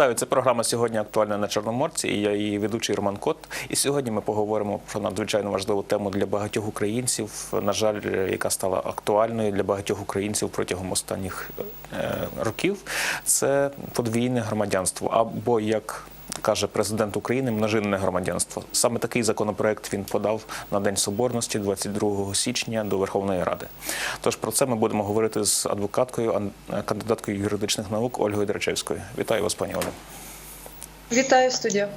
Вітаю, це програма сьогодні актуальна на Чорноморці. І я її ведучий Роман Кот. І сьогодні ми поговоримо про надзвичайно важливу тему для багатьох українців. На жаль, яка стала актуальною для багатьох українців протягом останніх е, років. Це подвійне громадянство або як каже президент України, множинне громадянство. Саме такий законопроект він подав на День Соборності 22 січня до Верховної Ради. Тож про це ми будемо говорити з адвокаткою, ан- кандидаткою юридичних наук Ольгою Драчевською. Вітаю вас, пані Оля. Вітаю студія.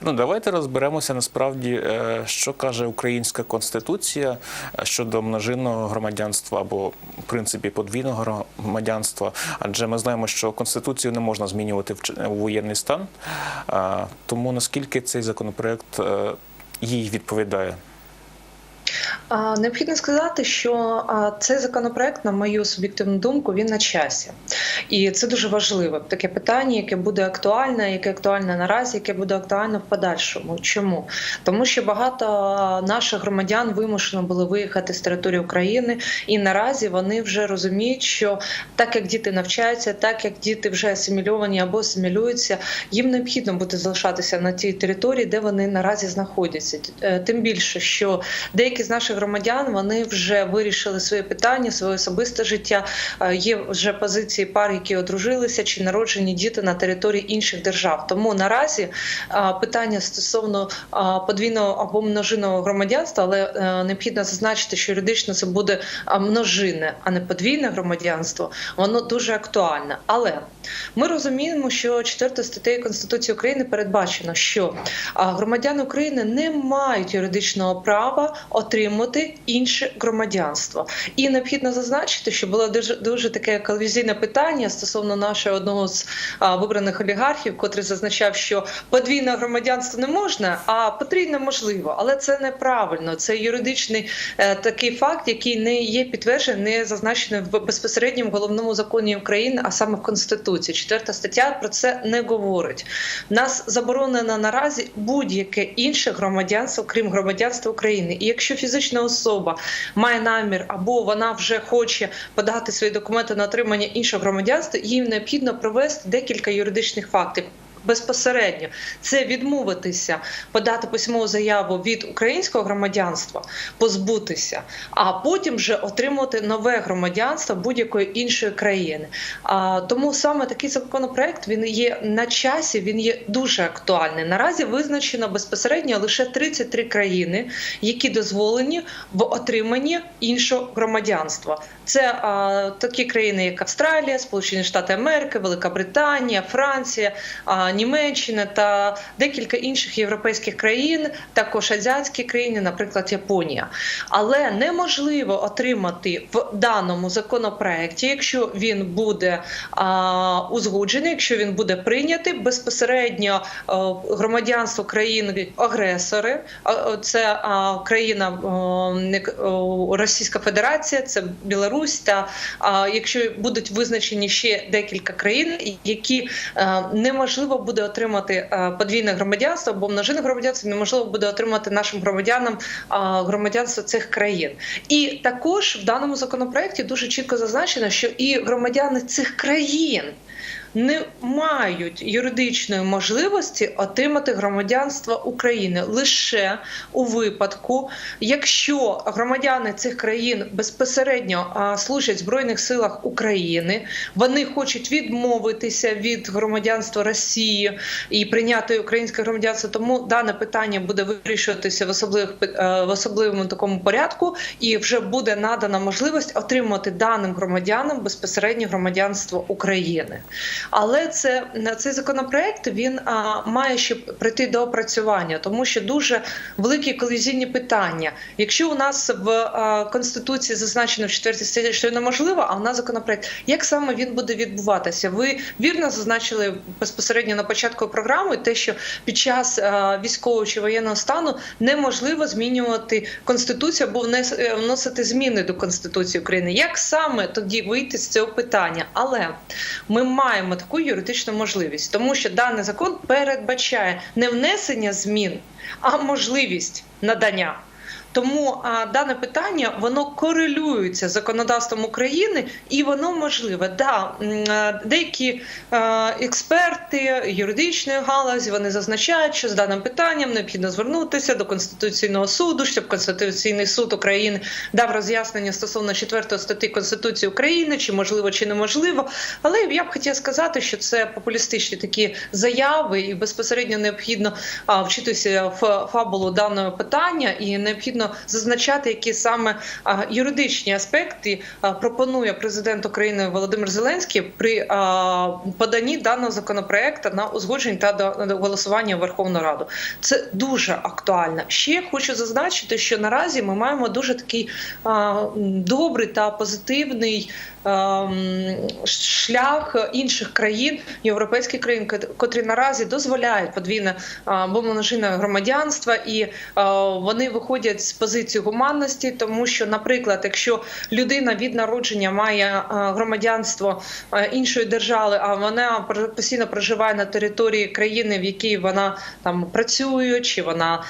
Ну давайте розберемося насправді, е, що каже українська конституція е, щодо множинного громадянства або в принципі подвійного громадянства. Адже ми знаємо, що конституцію не можна змінювати в воєнний стан. Тому наскільки цей законопроект е, їй відповідає? Необхідно сказати, що цей законопроект, на мою суб'єктивну думку, він на часі, і це дуже важливе таке питання, яке буде актуальне, яке актуальне наразі, яке буде актуальне в подальшому. Чому тому, що багато наших громадян вимушено були виїхати з території України, і наразі вони вже розуміють, що так як діти навчаються, так як діти вже асимільовані або асимілюються, їм необхідно буде залишатися на тій території, де вони наразі знаходяться. Е, Тим більше, що деякі з наших громадян вони вже вирішили своє питання, своє особисте життя. Е, Є вже позиції пар, які одружилися чи народжені діти на території інших держав. Тому наразі е, питання стосовно е, подвійного або множинного громадянства, але необхідно зазначити, що юридично це буде е, множинне, а не подвійне громадянство. Воно дуже актуальне. Але ми розуміємо, що 4 статтею Конституції України передбачено, що громадяни України не мають юридичного права отримати інше громадянство. І необхідно зазначити, що було дуже дуже таке колізійне питання стосовно нашого одного з а, вибраних олігархів, котрий зазначав, що подвійне громадянство не можна, а потрійне можливо. Але це неправильно. Це юридичний е, такий факт, який не є підтверджений, не зазначений в безпосередньому головному законі України, а саме в Конституції. Четверта стаття про це не говорить. Нас заборонено наразі будь-яке інше громадянство, крім громадянства України. І якщо фізична особа має намір або вона вже хоче подати свої документи на отримання іншого громадянства, їм необхідно провести декілька юридичних фактів. Безпосередньо це відмовитися, подати письмову заяву від українського громадянства, позбутися, а потім вже отримати нове громадянство будь-якої іншої країни. А тому саме такий законопроект він є на часі, він є дуже актуальний. Наразі визначено безпосередньо лише 33 країни, які дозволені в отриманні іншого громадянства. Це а, такі країни, як Австралія, Сполучені Штати Америки, Велика Британія, Франція. А, Німеччина та декілька інших європейських країн, також азіатські країни, наприклад, Японія. Але неможливо отримати в даному законопроекті, якщо він буде а, узгоджений, якщо він буде прийнятий безпосередньо а, громадянство країни-агресори, а, це а, країна а, Російська Федерація, це Білорусь. Та якщо будуть визначені ще декілька країн, які неможливо буде отримати е, подвійне громадянство або множинне громадянство, неможливо буде отримати нашим громадянам е, громадянство цих країн. І також в даному законопроекті дуже чітко зазначено, що і громадяни цих країн. Не мають юридичної можливості отримати громадянство України лише у випадку, якщо громадяни цих країн безпосередньо служать в збройних силах України, вони хочуть відмовитися від громадянства Росії і прийняти українське громадянство. Тому дане питання буде вирішуватися в особливих е, в особливому такому порядку, і вже буде надана можливість отримати даним громадянам безпосередньо громадянство України. Але це цей законопроект він а, має ще прийти до опрацювання, тому що дуже великі колізійні питання. Якщо у нас в а, конституції зазначено в 4 статті, що неможливо, а у нас законопроект, як саме він буде відбуватися? Ви вірно зазначили безпосередньо на початку програми, те, що під час а, військового чи воєнного стану неможливо змінювати конституцію або е, вносити зміни до конституції України. Як саме тоді вийти з цього питання? Але ми маємо таку юридичну можливість, тому що даний закон передбачає не внесення змін, а можливість надання. Тому а, дане питання воно корелюється з законодавством України і воно можливе. Да, деякі а, експерти юридичної галузі вони зазначають, що з даним питанням необхідно звернутися до конституційного суду, щоб конституційний суд України дав роз'яснення стосовно 4 статті Конституції України, чи можливо, чи неможливо. Але я б хотіла сказати, що це популістичні такі заяви, і безпосередньо необхідно а, вчитися в фабулу даного питання, і необхідно зазначати, які саме юридичні аспекти пропонує президент України Володимир Зеленський при поданні даного законопроекту на узгодження та до, голосування в Верховну Раду. Це дуже актуально. Ще хочу зазначити, що наразі ми маємо дуже такий добрий та позитивний шлях інших країн, європейських країн, кот- котрі наразі дозволяють подвійне або множинне громадянство, і вони виходять з позиції гуманності, тому що, наприклад, якщо людина від народження має громадянство іншої держави, а вона постійно проживає на території країни, в якій вона там працює, чи вона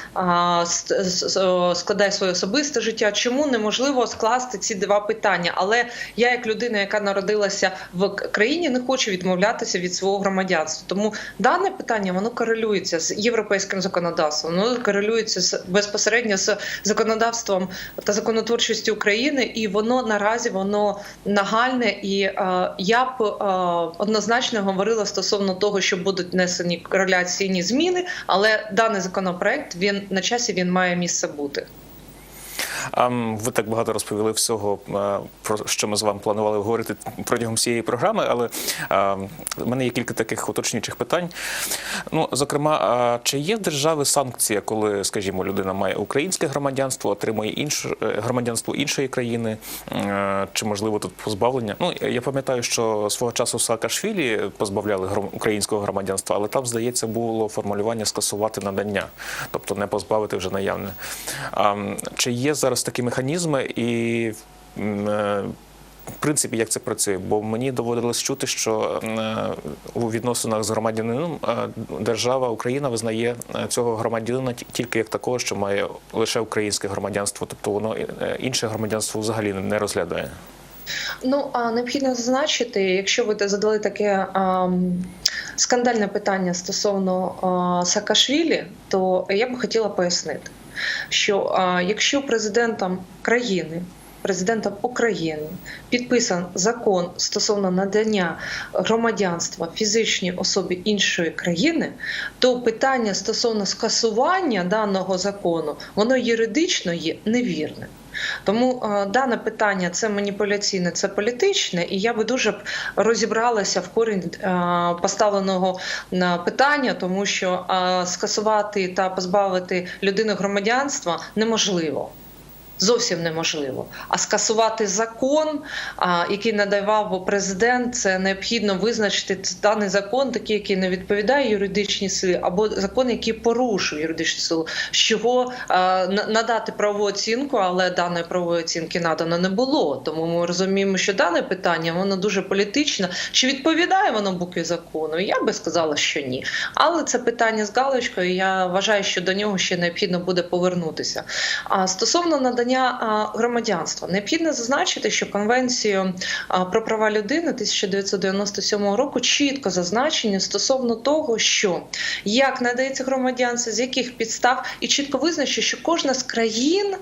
складає своє особисте життя, чому неможливо скласти ці два питання? Але я, як людина, яка народилася в країні, не хочу відмовлятися від свого громадянства. Тому дане питання воно корелюється з європейським законодавством, воно корелюється з безпосередньо з законодавством та законотворчістю України, і воно наразі воно нагальне. І е, я б е, однозначно говорила стосовно того, що будуть внесені кореляційні зміни, але даний законопроект він на часі він має місце бути. Ви так багато розповіли всього, е, про що ми з вами планували говорити протягом всієї програми, але е, в мене є кілька таких уточнюючих питань. Ну, зокрема, чи є в держави санкція, коли, скажімо, людина має українське громадянство, отримує інше е, громадянство іншої країни, чи можливо тут позбавлення? Ну, я пам'ятаю, що свого часу Саакашвілі позбавляли українського громадянства, але там, здається, було формулювання скасувати надання, тобто не позбавити вже наявне. Чи є зараз такі механізми і е, в принципі, як це працює? Бо мені доводилось чути, що е, у відносинах з громадянином е, держава Україна визнає цього громадянина тільки як такого, що має лише українське громадянство, тобто воно інше громадянство взагалі не розглядає. Ну а необхідно зазначити, якщо ви задали таке ам, скандальне питання стосовно а, Саакашвілі, то я би хотіла пояснити, що якщо президентом країни. Президентом України підписан закон стосовно надання громадянства фізичній особі іншої країни, то питання стосовно скасування даного закону воно юридично є невірним. Тому е, дане питання це маніпуляційне, це політичне, і я би дуже б розібралася в корінь е, поставленого на питання, тому що е, скасувати та позбавити людину громадянства неможливо. Зовсім неможливо. А скасувати закон, який надавав президент, це необхідно визначити даний закон, такий, який не відповідає юридичній силі, або закон, який порушує юридичну силу, з чого надати правову оцінку, але даної правової оцінки надано не було. Тому ми розуміємо, що дане питання воно дуже політичне. Чи відповідає воно букві закону? Я би сказала, що ні. Але це питання з галочкою. Я вважаю, що до нього ще необхідно буде повернутися. А стосовно надання а, громадянства, необхідно зазначити, що конвенцію про права людини 1997 року чітко зазначені стосовно того, що як надається громадянство, з яких підстав, і чітко визначено, що кожна з країн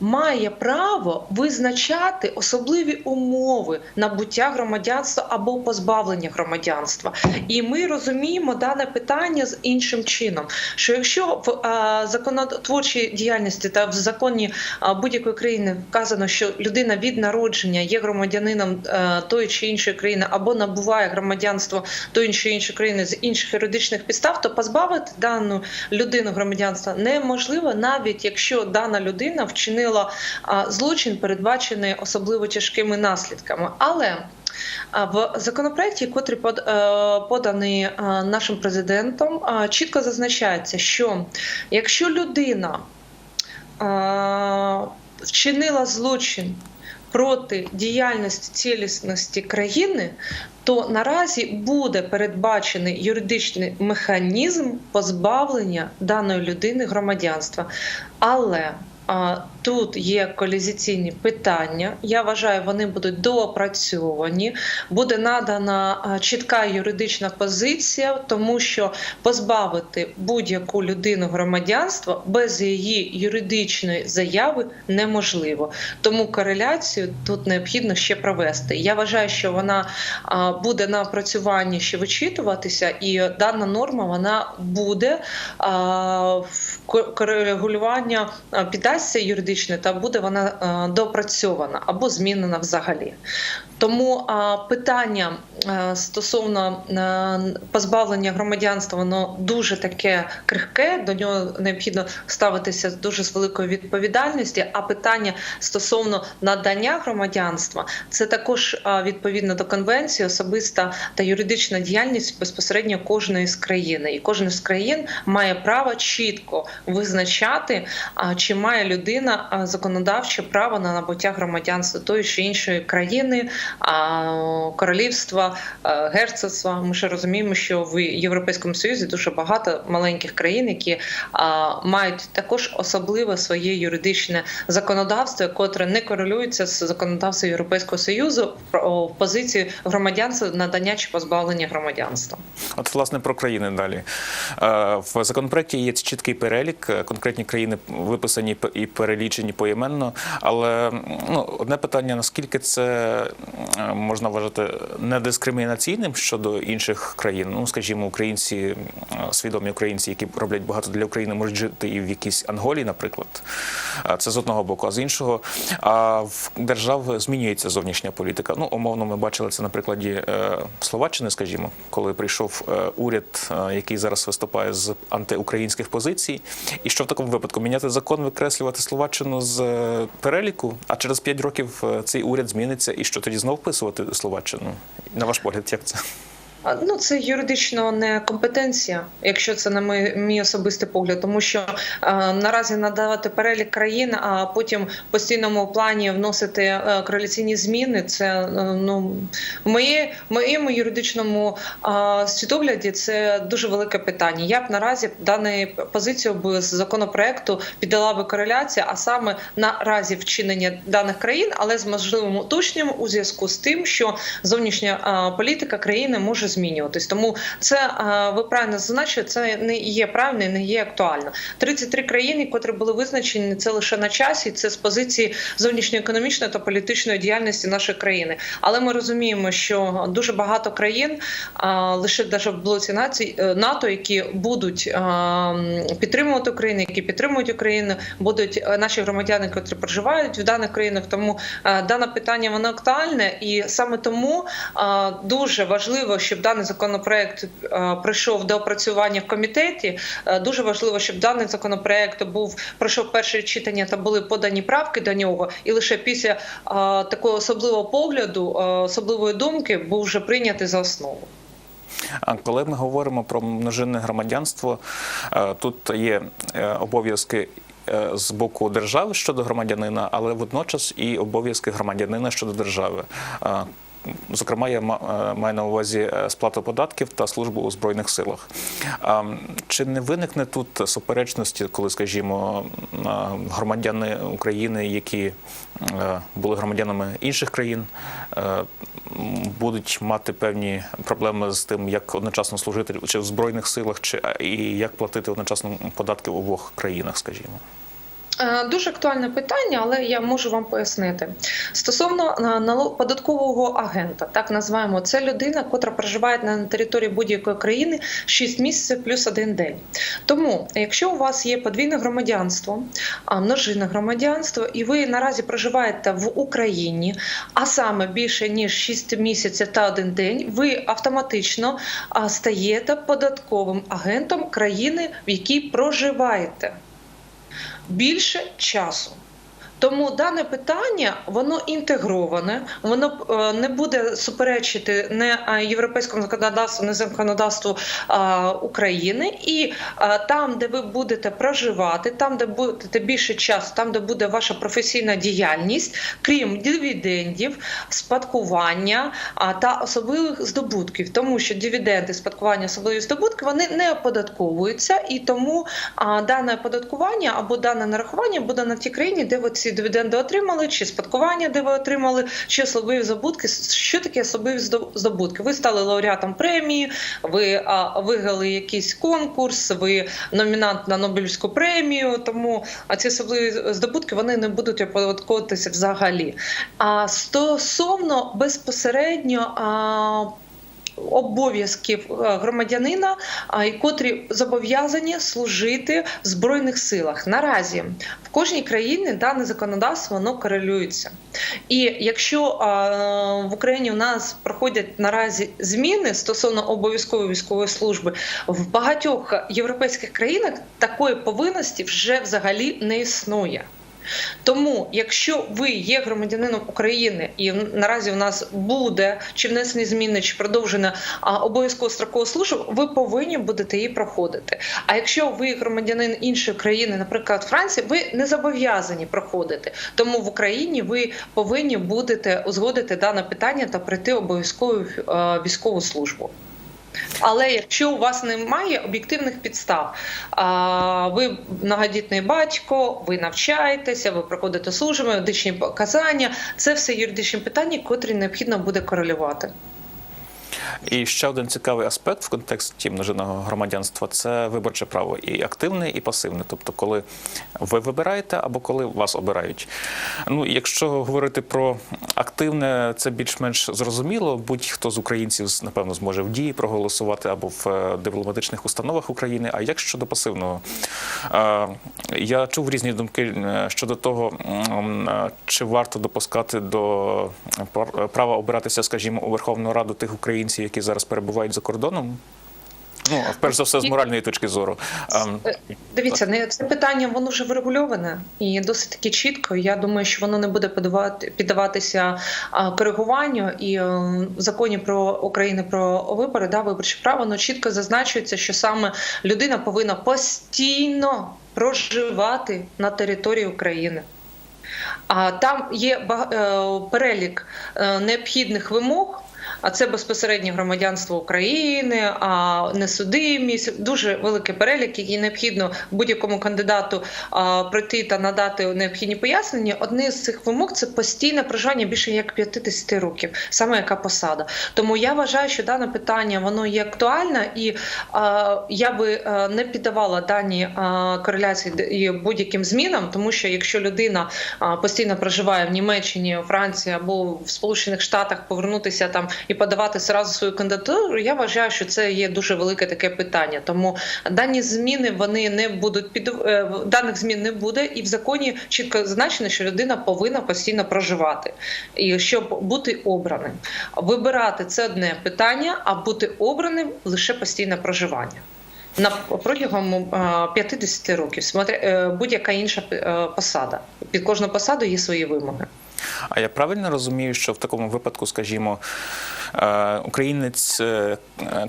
має право визначати особливі умови набуття громадянства або позбавлення громадянства. І ми розуміємо дане питання з іншим чином: що якщо в законотворчій діяльності та в законі а, будь-якої країни вказано, що людина від народження є громадянином е, тої чи іншої країни або набуває громадянство тої чи іншої країни з інших юридичних підстав, то позбавити дану людину громадянства неможливо, навіть якщо дана людина вчинила злочин, передбачений особливо тяжкими наслідками. Але в законопроекті, котрий е, поданий е, нашим президентом, е, чітко зазначається, що якщо людина е, вчинила злочин проти діяльності цілісності країни, то наразі буде передбачений юридичний механізм позбавлення даної людини громадянства. Але тут є колізаційні питання. Я вважаю, вони будуть доопрацьовані. Буде надана чітка юридична позиція, тому що позбавити будь-яку людину громадянства без її юридичної заяви неможливо. Тому кореляцію тут необхідно ще провести. Я вважаю, що вона буде на опрацюванні ще вичитуватися, і дана норма вона буде в ко- корегулювання а, піддасться та буде вона а, допрацьована або змінена взагалі. Тому питання стосовно позбавлення громадянства воно дуже таке крихке. До нього необхідно ставитися дуже з великою відповідальністю. А питання стосовно надання громадянства це також відповідно до конвенції особиста та юридична діяльність безпосередньо кожної з країн. І кожна з країн має право чітко визначати, а, чи має людина законодавче право на набуття громадянства тої чи іншої країни, королівства, а, герцогства. Ми ще розуміємо, що в Європейському Союзі дуже багато маленьких країн, які мають також особливе своє юридичне законодавство, котре не корелюється з законодавством Європейського Союзу в позиції громадянства надання чи позбавлення громадянства. От, власне, про країни далі. Е, В законопроекті є чіткий перелік, е, конкретні країни виписані і перелічені поіменно. Але ну, одне питання: наскільки це е, можна вважати недискримінаційним щодо інших країн? Ну, скажімо, українці, е, свідомі українці, які роблять багато для України, можуть жити і в якійсь Анголі, наприклад. Е, Це з одного боку, а з іншого, а в держав змінюється зовнішня політика. Ну, умовно, ми бачили це на прикладі е, Словаччини, скажімо, коли прийшов е, уряд, е, який зараз виступає з антиукраїнських позицій. І що в такому випадку міняти закон, викреслювати Словаччину з е, переліку, а через 5 років е, цей уряд зміниться, і що тоді знов вписувати Словаччину? На ваш погляд, як це? Ну, це юридично не компетенція, якщо це на мій, мій особистий погляд, тому що е, наразі надавати перелік країн, а потім в постійному плані вносити е, кореляційні зміни. Це е, ну в моє, моєму юридичному е, світогляді це дуже велике питання. Я б наразі дану позицію б з законопроекту піддала би кореляція, а саме наразі вчинення даних країн, але з можливим уточненням у зв'язку з тим, що зовнішня е, політика країни може змінюватись. Тому це ви правильно зазначили, це не є правильно і не є актуально. 33 країни, котрі були визначені, це лише на часі. Це з позиції зовнішньоекономічної та політичної діяльності нашої країни. Але ми розуміємо, що дуже багато країн, лише навіть в блоці е, НАТО, які будуть підтримувати Україну, які підтримують Україну, будуть е, наші громадяни, які проживають в даних країнах. Тому е, дане питання воно актуальне, і саме тому дуже важливо, щоб даний законопроект е, пройшов до опрацювання в комітеті. Е, Дуже важливо, щоб даний законопроект був пройшов перше читання та були подані правки до нього, і лише після е, такого особливого погляду, особливої думки, був вже прийнятий за основу. А коли ми говоримо про множинне громадянство, тут є обов'язки. З боку держави щодо громадянина, але водночас і обов'язки громадянина щодо держави. Е, Зокрема, я е, маю на увазі е, сплату податків та службу у збройних силах. Чи не виникне тут суперечності, коли, скажімо, громадяни України, які е, були громадянами інших країн, е, будуть мати певні проблеми з тим, як одночасно служити чи в збройних силах, чи і як платити одночасно податки в обох країнах, скажімо. Е, Дуже актуальне питання, але я можу вам пояснити. Стосовно е, податкового агента, так називаємо, це людина, котра проживає на території будь-якої країни 6 місяців плюс один день. Тому, якщо у вас є подвійне громадянство, а, множинне громадянство, і ви наразі проживаєте в Україні, а саме більше ніж 6 місяців та один день, ви автоматично стаєте податковим агентом країни, в якій проживаєте більше часу. Тому дане питання воно інтегроване, воно е, не буде суперечити не е, європейському законодавству, не законодавству е, України. І там, де ви будете проживати, там, де будете більше часу, там, де буде ваша професійна діяльність, крім дивідендів, спадкування та особливих здобутків, тому що дивіденди, спадкування, особливі здобутки вони не оподатковуються, і тому дане оподаткування або дане нарахування буде на тій країні, де ви ці дивіденди отримали, чи спадкування, де ви отримали, чи особливі здобутки. Що таке особливі здобутки? Ви стали лауреатом премії, ви а, виграли якийсь конкурс, ви номінант на Нобелівську премію. Тому а ці особливі здобутки вони не будуть оподатковуватися взагалі. А стосовно безпосередньо. А, Обов'язків е, громадянина, котрі зобов'язані служити в збройних силах. Наразі в кожній країні дане законодавство воно корелюється. І якщо в Україні у нас проходять наразі зміни стосовно обов'язкової військової служби, в багатьох європейських країнах такої повинності вже взагалі не існує. Тому, якщо ви є громадянином України, і наразі у нас буде чи внесені зміни, чи продовжена обов'язково строкову службу, ви повинні будете її проходити. А якщо ви громадянин іншої країни, наприклад, Франції, ви не зобов'язані проходити. Тому в Україні ви повинні будете узгодити дане питання та пройти обов'язкову е, військову службу. Але якщо у вас немає об'єктивних підстав, ви многодітний батько, ви навчаєтеся, ви проходите служби, медичні показання, це все юридичні питання, котрі необхідно буде корелювати. І ще один цікавий аспект в контексті множинного громадянства це виборче право і активне, і пасивне. Тобто, коли ви вибираєте або коли вас обирають. Ну, якщо говорити про активне, це більш-менш зрозуміло. Будь-хто з українців напевно зможе в дії проголосувати або в е, дипломатичних установах України. А як щодо пасивного, Е, я чув різні думки е, щодо того, чи варто допускати до права обиратися, скажімо, у Верховну Раду тих українців, які зараз перебувають за кордоном. Ну, перш за все, з моральної точки зору. Ем, Дивіться, не це питання воно вже врегульоване і досить таки чітко. Я думаю, що воно не буде піддаватися коригуванню. І е, в законі про України про вибори, да, виборче право, воно чітко зазначується, що саме людина повинна постійно проживати на території України. А там є е, перелік е, необхідних вимог. А це безпосередньо громадянство України, а несудимість, дуже великий перелік, який необхідно будь-якому кандидату а, пройти та надати необхідні пояснення. Одне з цих вимог це постійне проживання більше як 50 років, саме яка посада. Тому я вважаю, що дане питання воно є актуальне, і а, я би а, не піддавала дані а, кореляції будь-яким змінам, тому що якщо людина а, постійно проживає в Німеччині, Франції або в Сполучених Штатах, повернутися там і подавати зразу свою кандидатуру, я вважаю, що це є дуже велике таке питання. Тому дані зміни вони не будуть під е, даних змін не буде, і в законі чітко зазначено, що людина повинна постійно проживати, і щоб бути обраним. Вибирати це одне питання, а бути обраним лише постійне проживання. На протягом е, 50 років смотря е, будь-яка інша е, посада. Під кожну посаду є свої вимоги. А я правильно розумію, що в такому випадку, скажімо, е, українець, е, е,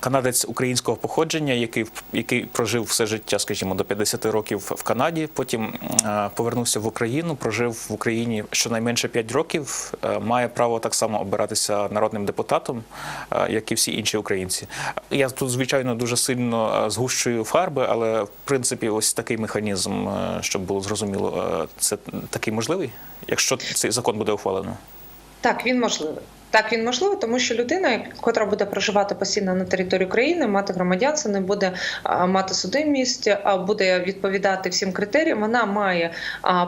канадець українського походження, який який прожив все життя, скажімо, до 50 років в Канаді, потім е, повернувся в Україну, прожив в Україні щонайменше 5 років, е, має право так само обиратися народним депутатом, е, як і всі інші українці. Я тут, звичайно, дуже сильно е, згущую фарби, але в принципі, ось такий механізм, е, щоб було зрозуміло, е, це такий можливий, якщо цей закон буде ухвалено. Так, він можливий. Так, він можливий, тому що людина, котра буде проживати постійно на території України, мати громадянство, не буде мати судимість, буде відповідати всім критеріям. Вона має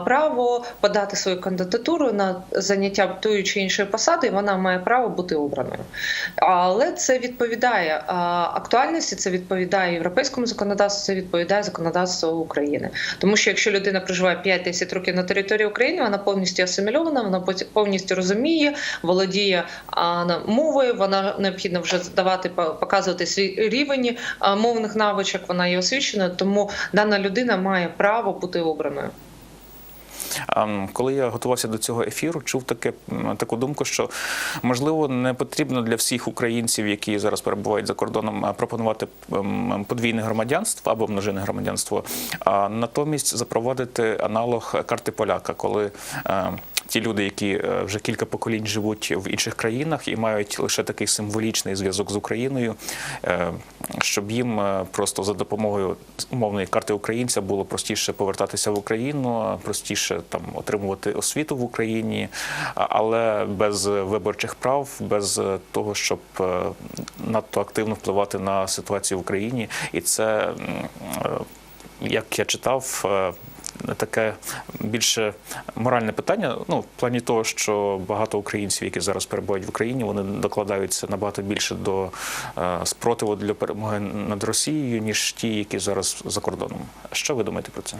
право подати свою кандидатуру на заняття тої чи іншої посади. і Вона має право бути обраною. Але це відповідає актуальності, це відповідає європейському законодавству, це відповідає законодавству України. Тому що якщо людина проживає 5-10 років на території України, вона повністю асимільована, вона повністю розуміє, володіє мовою. Вона необхідно вже здавати, по- показувати свій рівень мовних навичок. Вона є освіченою, тому дана людина має право бути обраною. Ем, коли я готувався до цього ефіру, чув таке таку думку, що можливо не потрібно для всіх українців, які зараз перебувають за кордоном, е, пропонувати ем, подвійне громадянство або множинне громадянство, а натомість запровадити аналог карти поляка, коли е, ті люди, які е, вже кілька поколінь живуть в інших країнах і мають лише такий символічний зв'язок з Україною, щоб їм е, просто за допомогою умовної карти українця було простіше повертатися в Україну, простіше там отримувати освіту в Україні, але без виборчих прав, без е, того, щоб е, надто активно впливати на ситуацію в Україні, і це е, як я читав. Таке більше моральне питання. Ну, в плані того, що багато українців, які зараз перебувають в Україні, вони докладаються набагато більше до спротиву для перемоги над Росією, ніж ті, які зараз за кордоном. Що ви думаєте про це?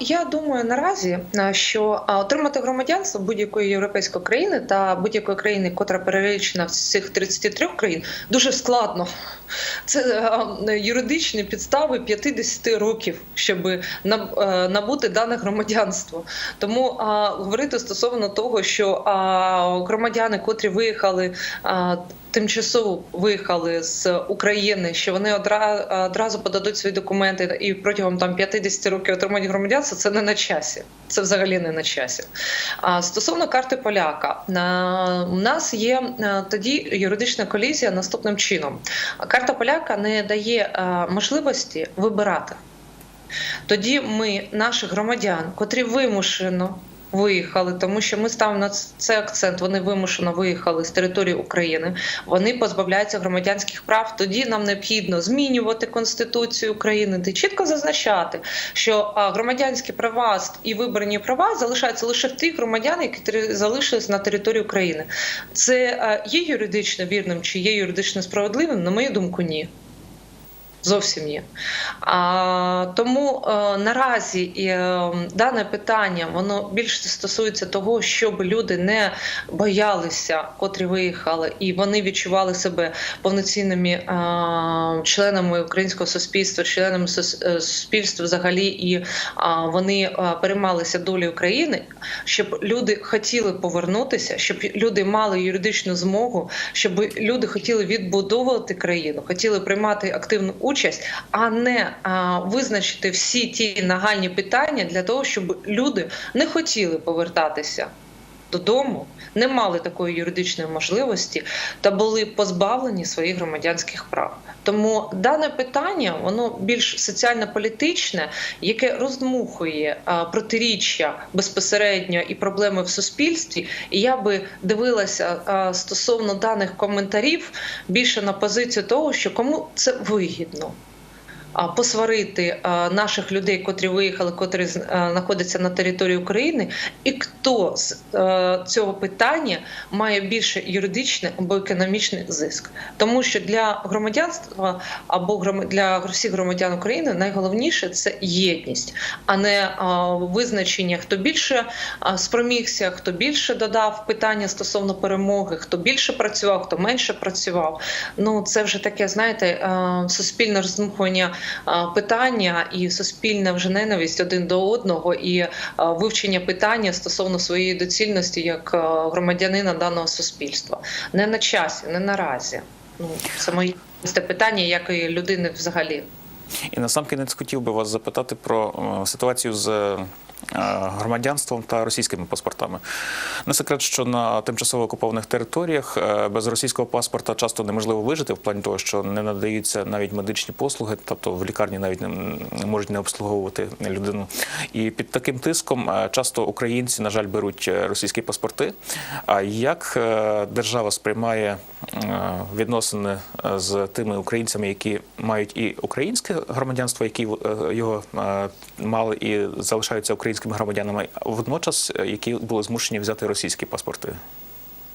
Я думаю наразі, що отримати громадянство будь-якої європейської країни та будь-якої країни, котра перелічена в цих 33 країн, дуже складно. Це юридичні підстави 50 років, щоб е, набути дане громадянство. Тому говорити стосовно того, що громадяни, котрі виїхали. Тимчасово виїхали з України, що вони одра- одразу подадуть свої документи і протягом там 50 років отримають громадянство. Це не на часі. Це взагалі не на часі. А стосовно карти поляка, у нас є е, тоді юридична колізія наступним чином: карта поляка не дає е, можливості вибирати. Тоді ми, наших громадян, котрі вимушено виїхали, тому що ми ставимо на це акцент. Вони вимушено виїхали з території України. Вони позбавляються громадянських прав. Тоді нам необхідно змінювати конституцію України, де чітко зазначати, що громадянські права і виборні права залишаються лише в тих громадян, які залишились на території України. Це є юридично вірним чи є юридично справедливим? На мою думку, ні. Зовсім ні. А, тому е, наразі е, дане питання воно більше стосується того, щоб люди не боялися, котрі виїхали, і вони відчували себе повноцінними е, членами українського суспільства, членами сус- суспільства взагалі, і е, вони переймалися долею України, щоб люди хотіли повернутися, щоб люди мали юридичну змогу, щоб люди хотіли відбудовувати країну, хотіли приймати активну участь, а не а, визначити всі ті нагальні питання для того, щоб люди не хотіли повертатися додому, не мали такої юридичної можливості та були позбавлені своїх громадянських прав. Тому дане питання воно більш соціально-політичне, яке роздмухує протиріччя безпосередньо і проблеми в суспільстві. І я би дивилася стосовно даних коментарів більше на позицію того, що кому це вигідно. Посварити наших людей, котрі виїхали, котрі знаходяться на території України, і хто з цього питання має більше юридичний або економічний зиск, тому що для громадянства або для всіх громадян України найголовніше це єдність, а не визначення, хто більше спромігся, хто більше додав питання стосовно перемоги, хто більше працював, хто менше працював. Ну це вже таке, знаєте, суспільне роздмухування питання і суспільна вже ненависть один до одного, і вивчення питання стосовно своєї доцільності як громадянина даного суспільства. Не на часі, не наразі. Ну це моє питання, як і людини взагалі. І насамкінець хотів би вас запитати про ситуацію з громадянством та російськими паспортами. Не секрет, що на тимчасово окупованих територіях е, без російського паспорта часто неможливо вижити в плані того, що не надаються навіть медичні послуги, тобто в лікарні навіть не, можуть не обслуговувати людину. І під таким тиском е, часто українці, на жаль, беруть е, російські паспорти. А як е, держава сприймає е, відносини е, з тими українцями, які мають і українське громадянство, які е, його е, мали і залишаються українськими громадянами, а водночас е, які були змушені взяти російські паспорти?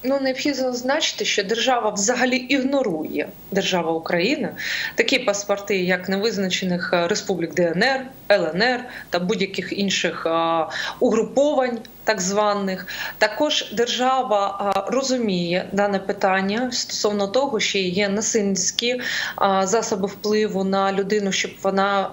Ну, необхідно зазначити, що держава взагалі ігнорує держава України такі паспорти, як невизначених е, республік ДНР, ЛНР та будь-яких інших е, угруповань так званих. Також держава розуміє дане питання стосовно того, що є насильницькі засоби впливу на людину, щоб вона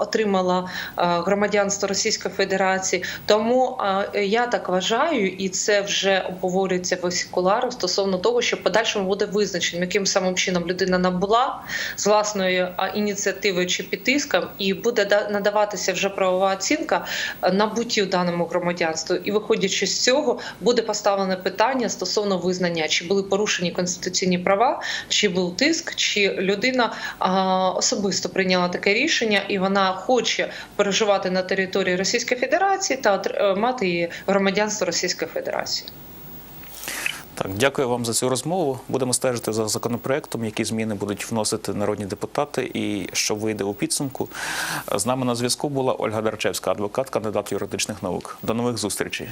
отримала громадянство Російської Федерації. Тому я так вважаю, і це вже обговорюється в куларах стосовно того, що в подальшому буде визначено, яким самим чином людина набула з власної ініціативи чи під тиском, і буде надаватися вже правова оцінка набуттю даному громадянству. І виходячи з цього, буде поставлене питання стосовно визнання, чи були порушені конституційні права, чи був тиск, чи людина а, особисто прийняла таке рішення, і вона хоче переживати на території Російської Федерації та е, мати громадянство Російської Федерації. Так, дякую вам за цю розмову. Будемо стежити за законопроектом, які зміни будуть вносити народні депутати, і що вийде у підсумку. З нами на зв'язку була Ольга Дарчевська, адвокат, кандидат юридичних наук. До нових зустрічей.